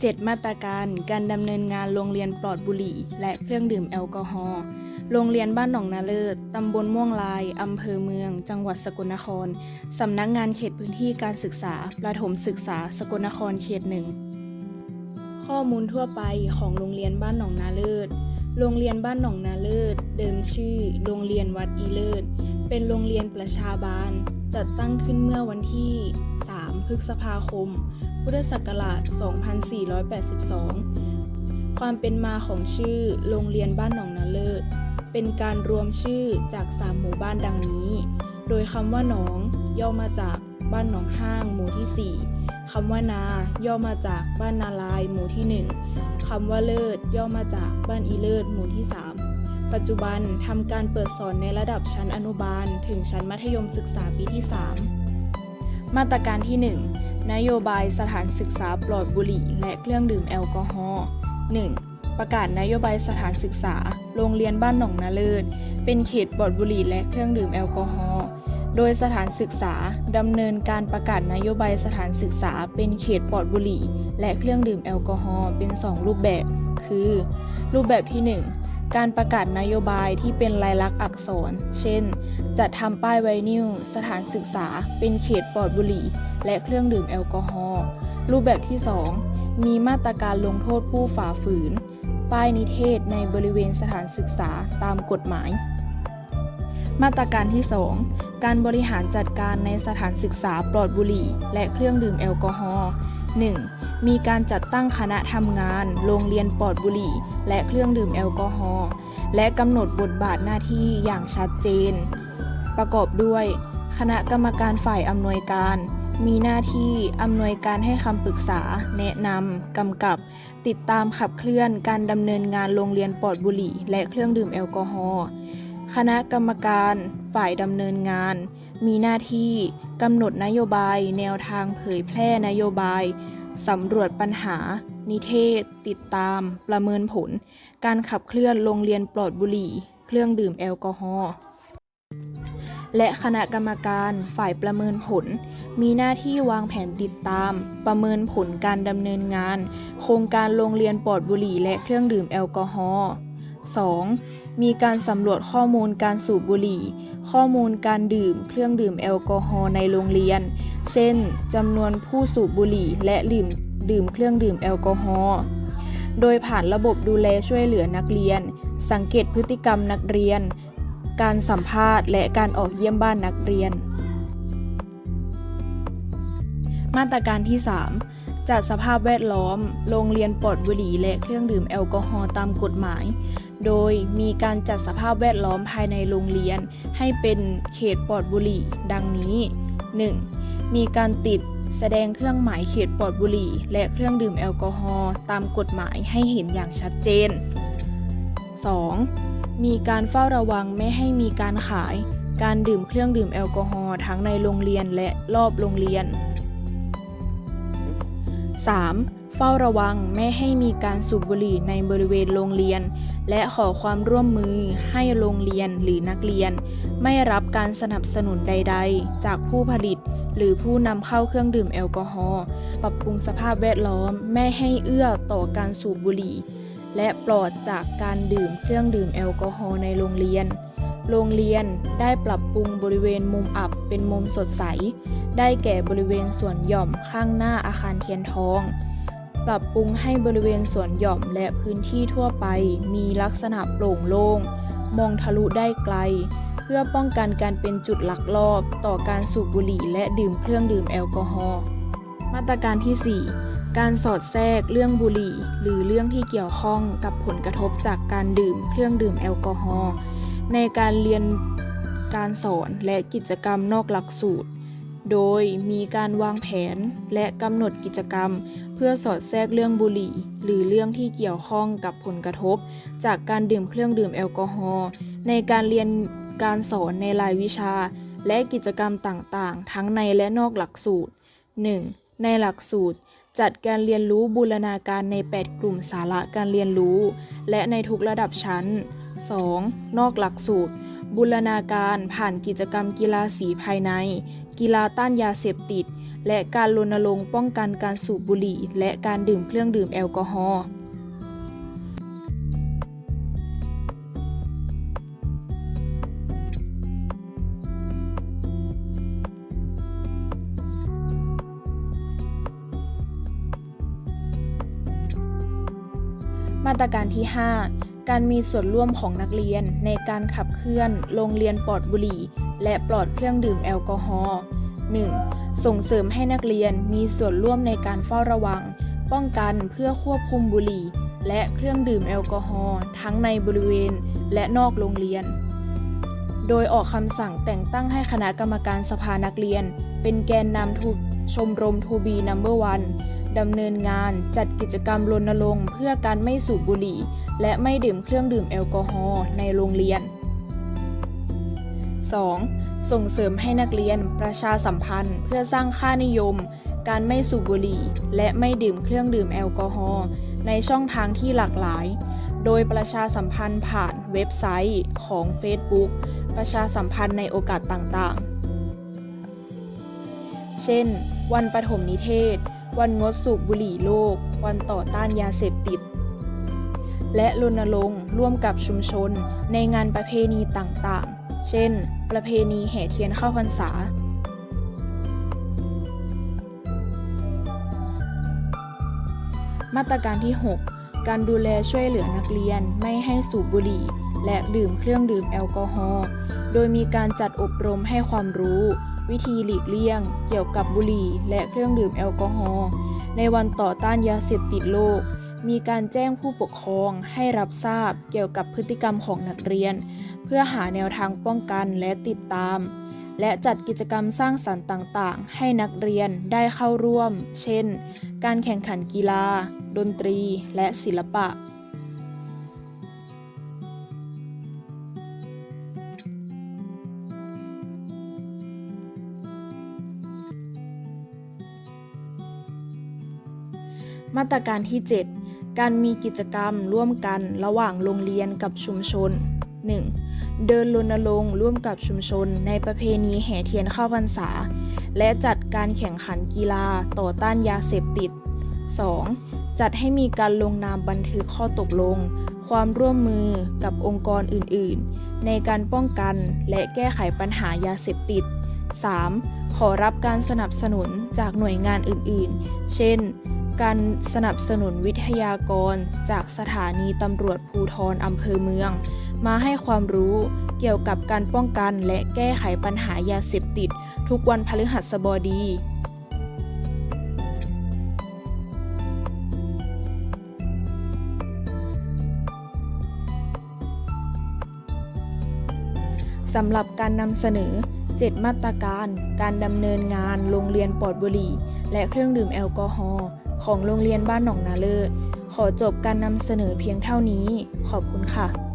7 มาตรการการดำเนินงานโรงเรียนปลอดบุหรี่ และเครื่องดื่มแอลกอฮอล์โรงเรียนบ้านหนองนาเลิศตำบลม่วงลาย อำเภอเมือง จังหวัดสกลนคร สำนักงานเขตพื้นที่การศึกษา ประถมศึกษา สกลนครเขตหนึ่ง ข้อมูลทั่วไปของโรงเรียนบ้านหนองนาเลิศ โรงเรียนบ้านหนองนาเลิศ เดิมชื่อ โรงเรียนวัดอีเลิศ เป็นโรงเรียนประชาบาล จัดตั้งขึ้นเมื่อวันที่ 3 พฤษภาคม พุทธศักราช 2482 ความเป็นมาของชื่อโรงเรียนบ้านหนองนาเลิศ เป็นการรวมชื่อจาก 3 หมู่บ้านดังนี้ โดยคำว่าหนอง ย่อมาจากบ้านหนองห้างหมู่ที่ 4 คำว่านา ย่อมาจากบ้านนาลายหมู่ที่ 1 คำว่าเลิศ ย่อมาจากบ้านอีเลิศหมู่ที่ 3 ปัจจุบันทำการเปิดสอนในระดับชั้นอนุบาล ถึงชั้นมัธยมศึกษาปีที่ 3 มาตรการที่ 1 นโยบายสถานศึกษาปลอดบุหรี่และเครื่องดื่มแอลกอฮอล์ 1. ประกาศนโยบายสถานศึกษา โรงเรียนบ้านหนองนาเลิศ เป็นเขตปลอดบุหรี่และเครื่องดื่มแอลกอฮอล์ โดยสถานศึกษาดำเนินการประกาศนโยบายสถานศึกษา เป็นเขตปลอดบุหรี่ และเครื่องดื่มแอลกอฮอล์เป็น 2 รูปแบบ คือ รูปแบบที่ 1 การประกาศนโยบายที่เป็นลายลักษณ์อักษร เช่น จัดทำป้ายไวนิลสถานศึกษา เป็นเขตปลอดบุหรี่ และเครื่องดื่มแอลกอฮอล์ รูปแบบที่ 2 มีมาตรการลงโทษผู้ฝ่าฝืน ป้ายนิเทศในบริเวณสถานศึกษาตามกฎหมาย มาตรการที่ 2 การบริหารจัดการในสถานศึกษาปลอดบุหรี่ และเครื่องดื่มแอลกอฮอล์ 1. มีการจัดตั้งคณะทำงาน โรงเรียนปลอดบุหรี่ และเครื่องดื่มแอลกอฮอล์ และกำหนดบทบาทหน้าที่อย่างชัดเจน ประกอบด้วย คณะกรรมการฝ่ายอำนวยการ มีหน้าที่อำนวยการให้คำปรึกษา แนะนำ กำกับ ติดตามขับเคลื่อนการดำเนินงานโรงเรียนปลอดบุหรี่ และเครื่องดื่มแอลกอฮอล์ คณะกรรมการ ฝ่ายดำเนินงาน มีหน้าที่ กำหนดนโยบาย แนวทางเผยแพร่นโยบาย สำรวจปัญหา นิเทศ ติดตาม ประเมินผล การขับเคลื่อนโรงเรียนปลอดบุหรี่ เครื่องดื่มแอลกอฮอล์และคณะกรรมการฝ่ายประเมินผล มีหน้าที่วางแผนติดตาม ประเมินผลการดำเนินงาน โครงการโรงเรียนปลอดบุหรี่และเครื่องดื่มแอลกอฮอล์ 2. มีการสำรวจข้อมูลการสูบบุหรี่ ข้อมูลการดื่มเครื่องดื่มแอลกอฮอล์ในโรงเรียน เช่นจำนวนผู้สูบบุหรี่และดื่มดื่มเครื่องดื่มแอลกอฮอล์ โดยผ่านระบบดูแลช่วยเหลือนักเรียน สังเกตพฤติกรรมนักเรียน การสัมภาษณ์ และการออกเยี่ยมบ้านนักเรียน มาตรการที่ 3 จัดสภาพแวดล้อม โรงเรียนปลอดบุหรี่และเครื่องดื่มแอลกอฮอล์ตามกฎหมาย โดยมีการจัดสภาพแวดล้อมภายในโรงเรียน ให้เป็นเขตปลอดบุหรี่ ดังนี้ 1. มีการติดแสดงเครื่องหมายเขตปลอดบุหรี่ และเครื่องดื่มแอลกอฮอล์ตามกฎหมายให้เห็นอย่างชัดเจน 2. มีการเฝ้าระวังไม่ให้มีการขาย การดื่มเครื่องดื่มแอลกอฮอล์ทั้งในโรงเรียนและรอบโรงเรียน 3. เฝ้าระวังไม่ให้มีการสูบบุหรี่ในบริเวณโรงเรียน และขอความร่วมมือให้โรงเรียนหรือนักเรียน ไม่รับการสนับสนุนใด ๆ จากผู้ผลิต หรือผู้นำเข้าเครื่องดื่มแอลกอฮอล์ปรับปรุงสภาพแวดล้อมไม่ให้เอื้อต่อการสูบบุหรี่ และปลอดจากการดื่มเครื่องดื่มแอลกอฮอล์ในโรงเรียน โรงเรียนได้ปรับปรุงบริเวณมุมอับเป็นมุมสดใส ได้แก่บริเวณสวนหย่อมข้างหน้าอาคารเทียนทอง ปรับปรุงให้บริเวณสวนหย่อมและพื้นที่ทั่วไป มีลักษณะโปร่งโล่ง มองทะลุได้ไกล เพื่อป้องกันการเป็นจุดลักลอบ ต่อการสูบบุหรี่และดื่มเครื่องดื่มแอลกอฮอล์มาตรการที่ 4 การสอดแทรกเรื่องบุหรี่ หรือเรื่องที่เกี่ยวข้องกับผลกระทบจากการดื่มเครื่องดื่มแอลกอฮอล์ในการเรียนการสอนและกิจกรรมนอกหลักสูตร โดยมีการวางแผนและกำหนดกิจกรรม เพื่อสอดแทรกเรื่องบุหรี่ หรือเรื่องที่เกี่ยวข้องกับผลกระทบ จากการดื่มเครื่องดื่มแอลกอฮอล์ในการเรียนการสอนในรายวิชา และกิจกรรมต่างๆ ทั้งในและนอกหลักสูตร 1. ในหลักสูตร จัดการเรียนรู้บูรณาการใน 8 กลุ่มสาระการเรียนรู้ และในทุกระดับชั้น 2. นอกหลักสูตรบูรณาการผ่านกิจกรรมกีฬาสีภายใน กีฬาต้านยาเสพติด และการรณรงค์ป้องกันการสูบบุหรี่ และการดื่มเครื่องดื่มแอลกอฮอล์มาตรการที่ 5 การมีส่วนร่วมของนักเรียนในการขับเคลื่อนโรงเรียนปลอดบุหรี่ และปลอดเครื่องดื่มแอลกอฮอล์ 1. ส่งเสริมให้นักเรียนมีส่วนร่วมในการเฝ้าระวัง ป้องกันเพื่อควบคุมบุหรี่ และเครื่องดื่มแอลกอฮอล์ทั้งในบริเวณและนอกโรงเรียน โดยออกคำสั่งแต่งตั้งให้คณะกรรมการสภานักเรียน เป็นแกนนำทุชมรมทูบีนัมเบอร์วันดำเนินงานจัดกิจกรรมรณรงค์เพื่อการไม่สูบบุหรี่ และไม่ดื่มเครื่องดื่มแอลกอฮอล์ในโรงเรียน 2. ส่งเสริมให้นักเรียนประชาสัมพันธ์ เพื่อสร้างค่านิยม การไม่สูบบุหรี่ และไม่ดื่มเครื่องดื่มแอลกอฮอล์ในช่องทางที่หลากหลาย โดยประชาสัมพันธ์ผ่านเว็บไซต์ของ Facebook ประชาสัมพันธ์ในโอกาสต่างๆ เช่น วันปฐมนิเทศ วันงดสูบบุหรี่โลก วันต่อต้านยาเสพติด และรณรงค์ร่วมกับชุมชนในงานประเพณีต่างๆ เช่น ประเพณีแห่เทียนเข้าพรรษา มาตรการที่ 6 การดูแลช่วยเหลือนักเรียนไม่ให้สูบบุหรี่ และดื่มเครื่องดื่มแอลกอฮอล์ โดยมีการจัดอบรมให้ความรู้ วิธีหลีกเลี่ยง เกี่ยวกับบุหรี่ และเครื่องดื่มแอลกอฮอล์ในวันต่อต้านยาเสพติดโลก มีการแจ้งผู้ปกครองให้รับทราบเกี่ยวกับพฤติกรรมของนักเรียน เพื่อหาแนวทางป้องกันและติดตาม และจัดกิจกรรมสร้างสรรค์ต่างๆ ให้นักเรียนได้เข้าร่วม เช่น การแข่งขันกีฬา ดนตรี และศิลปะมาตรการที่ 7 การมีกิจกรรมร่วมกันระหว่างโรงเรียนกับชุมชน 1. เดินรณรงค์ร่วมกับชุมชน ในประเพณีแห่เทียนเข้าพรรษา และจัดการแข่งขันกีฬาต่อต้านยาเสพติด 2. จัดให้มีการลงนามบันทึกข้อตกลง ความร่วมมือกับองค์กรอื่น ๆ ในการป้องกันและแก้ไขปัญหายาเสพติด 3. ขอรับการสนับสนุนจากหน่วยงานอื่น ๆ เช่น การสนับสนุนวิทยากร จากสถานีตำรวจภูทรอำเภอเมือง มาให้ความรู้เกี่ยวกับการป้องกันและแก้ไขปัญหายาเสพติด ทุกวันพฤหัสบดีสำหรับการนำเสนอ 7 มาตรการ การดำเนินงานโรงเรียนปลอดบุหรี่ และเครื่องดื่มแอลกอฮอล์ ของโรงเรียนบ้านหนองนาเลิศขอจบการนำเสนอเพียงเท่านี้ ขอบคุณค่ะ